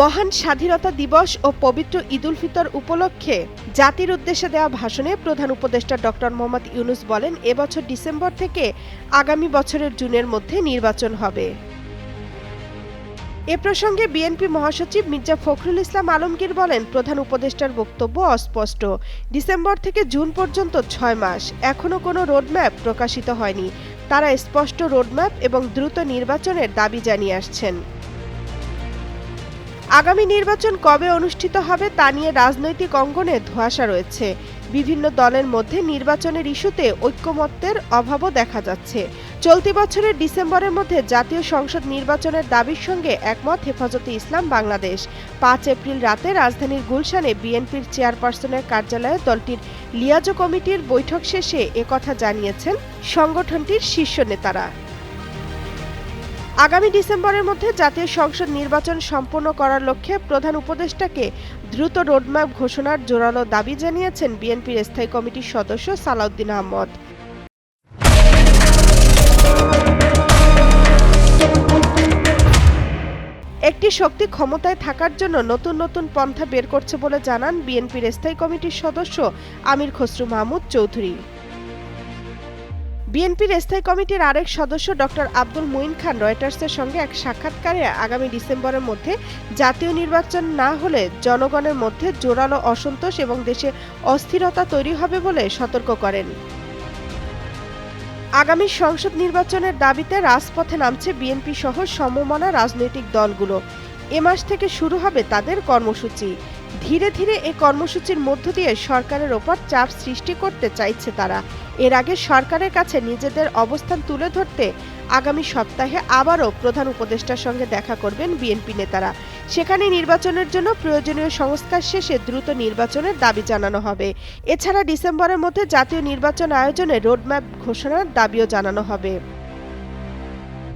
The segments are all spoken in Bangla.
মহান স্বাধীনতা দিবস ও পবিত্র ঈদুল ফিতর উপলক্ষে জাতির উদ্দেশ্যে দেওয়া ভাষণে প্রধান উপদেষ্টা ডক্টর মোহাম্মদ ইউনুস বলেন, এবছর ডিসেম্বর থেকে আগামী বছরের জুনের মধ্যে নির্বাচন হবে। এ প্রসঙ্গে বিএনপি মহাসচিব মির্জা ফখরুল ইসলাম আলমগীর বলেন, প্রধান উপদেষ্টার বক্তব্য অস্পষ্ট। ডিসেম্বর থেকে জুন পর্যন্ত ছয় মাস। এখনও কোনো রোডম্যাপ প্রকাশিত হয়নি। তারা স্পষ্ট রোডম্যাপ এবং দ্রুত নির্বাচনের দাবি জানিয়ে আসছেন। আগামী নির্বাচন কবে অনুষ্ঠিত হবে তা নিয়ে রাজনৈতিক অঙ্গনে ধোঁয়াশা রয়েছে। বিভিন্ন দলের মধ্যে নির্বাচনের ইস্যুতে ঐক্যমত্যের অভাবও দেখা যাচ্ছে। চলতি বছরের ডিসেম্বরের মধ্যে জাতীয় সংসদ নির্বাচনের দাবির সঙ্গে একমত হেফাজতে ইসলাম বাংলাদেশ। পাঁচ এপ্রিল রাতে রাজধানীর গুলশানে বিএনপির চেয়ারপারসনের কার্যালয়ে দলটির লিয়াজো কমিটির বৈঠক শেষে একথা জানিয়েছেন সংগঠনটির শীর্ষ নেতারা। আগামী ডিসেম্বরের মধ্যে জাতীয় সংসদ নির্বাচন সম্পন্ন করার লক্ষ্যে প্রধান উপদেষ্টাকে দ্রুত রোডম্যাপ ঘোষণার জোরালো দাবি জানিয়েছেন বিএনপির স্থায়ী কমিটির সদস্য সালাউদ্দিন আহমদ। একটি শক্তি ক্ষমতায় থাকার জন্য নতুন নতুন পন্থা বের করছে বলে জানান বিএনপির স্থায়ী কমিটির সদস্য আমির খসরু মাহমুদ চৌধুরী। বিএনপির স্থায়ী কমিটির আরেক সদস্য ডক্টর আব্দুল মুইন খান রয়টার্সের সঙ্গে এক সাক্ষাৎকারে আগামী ডিসেম্বরের মধ্যে জাতীয় নির্বাচন না হলে জনগণের মধ্যে জোরালো অসন্তোষ এবং দেশে অস্থিরতা তৈরি হবে বলে সতর্ক করেন। আগামী সংসদ নির্বাচনের দাবিতে রাজপথে নামছে বিএনপি সহ সমমনা রাজনৈতিক দলগুলো। এ মাস থেকে শুরু হবে তাদের কর্মসূচি। ধীরে ধীরে এ কর্মসূচির মধ্য দিয়ে সরকারের ওপর চাপ সৃষ্টি করতে চাইছে তারা। এর আগে সরকারের কাছে নিজেদের অবস্থান তুলে ধরতে আগামী সপ্তাহে আবারও প্রধান উপদেষ্টার সঙ্গে দেখা করবেন বিএনপি নেতারা। সেখানে নির্বাচনের জন্য প্রয়োজনীয় সংস্কার শেষে দ্রুত নির্বাচনের দাবি জানানো হবে। এছাড়া ডিসেম্বরের মধ্যে জাতীয় নির্বাচন আয়োজনে রোডম্যাপ ঘোষণার দাবিও জানানো হবে।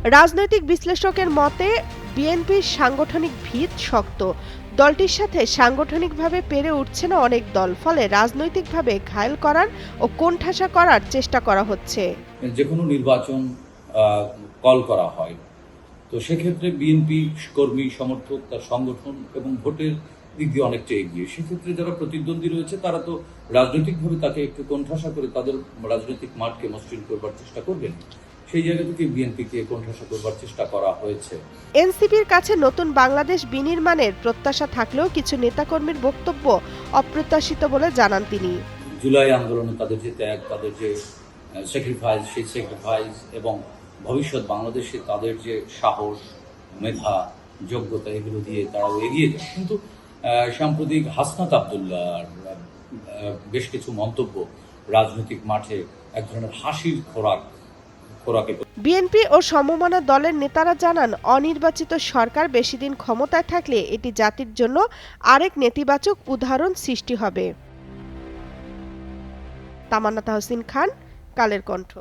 রাজনৈতিক বিশ্লেষকের মতে, বিএনপির সাংগঠনিক ভিত শক্ত। দলটির সাথে সাংগঠনিকভাবে পেরে উঠছে না অনেক দল, ফলে রাজনৈতিকভাবে ঘায়েল করার ও কোণঠাসা করার চেষ্টা করা হচ্ছে। যে কোনো নির্বাচন কল করা হয়। তো সেক্ষেত্রে বিএনপি কর্মী, সমর্থক, তার সংগঠন এবং ভোটের দিক দিয়ে অনেকটা এগিয়ে। সেক্ষেত্রে যারা প্রতিদ্বন্দ্বী রয়েছে, তারা তো রাজনৈতিকভাবে তাকে একটু কোণঠাসা করে তাদের রাজনৈতিক মাঠকে মসৃণ করবার চেষ্টা করবেন। সেই জায়গা থেকে বিএনপিকে কোণঠাসা করবার চেষ্টা করা হয়েছে। এনসিপির কাছে নতুন বাংলাদেশ বিনির্মাণের প্রত্যাশা থাকলেও কিছু নেতাকর্মীর বক্তব্য অপ্রত্যাশিত বলে জানান তিনি। জুলাই আন্দোলনে তাদের যে ত্যাগ তাদের যে স্যাক্রিফাইস সেই স্যাক্রিফাইস এবং ভবিষ্যৎ বাংলাদেশে তাদের যে সাহস মেধা যোগ্যতা এগুলো দিয়ে তারাও এগিয়ে যায়। কিন্তু সাম্প্রতিক হাসনাত আবদুল্লাহ বেশ কিছু মন্তব্য রাজনৈতিক মাঠে এক ধরনের হাসির খোরাকে বিএনপি ও সমমনা দলের নেতারা জানান, অনির্বাচিত সরকার বেশিদিন ক্ষমতায় থাকলে এটি জাতির জন্য আরেক নেতিবাচক উদাহরণ সৃষ্টি হবে। তামান্না তাহসিন খান, কালের কণ্ঠ।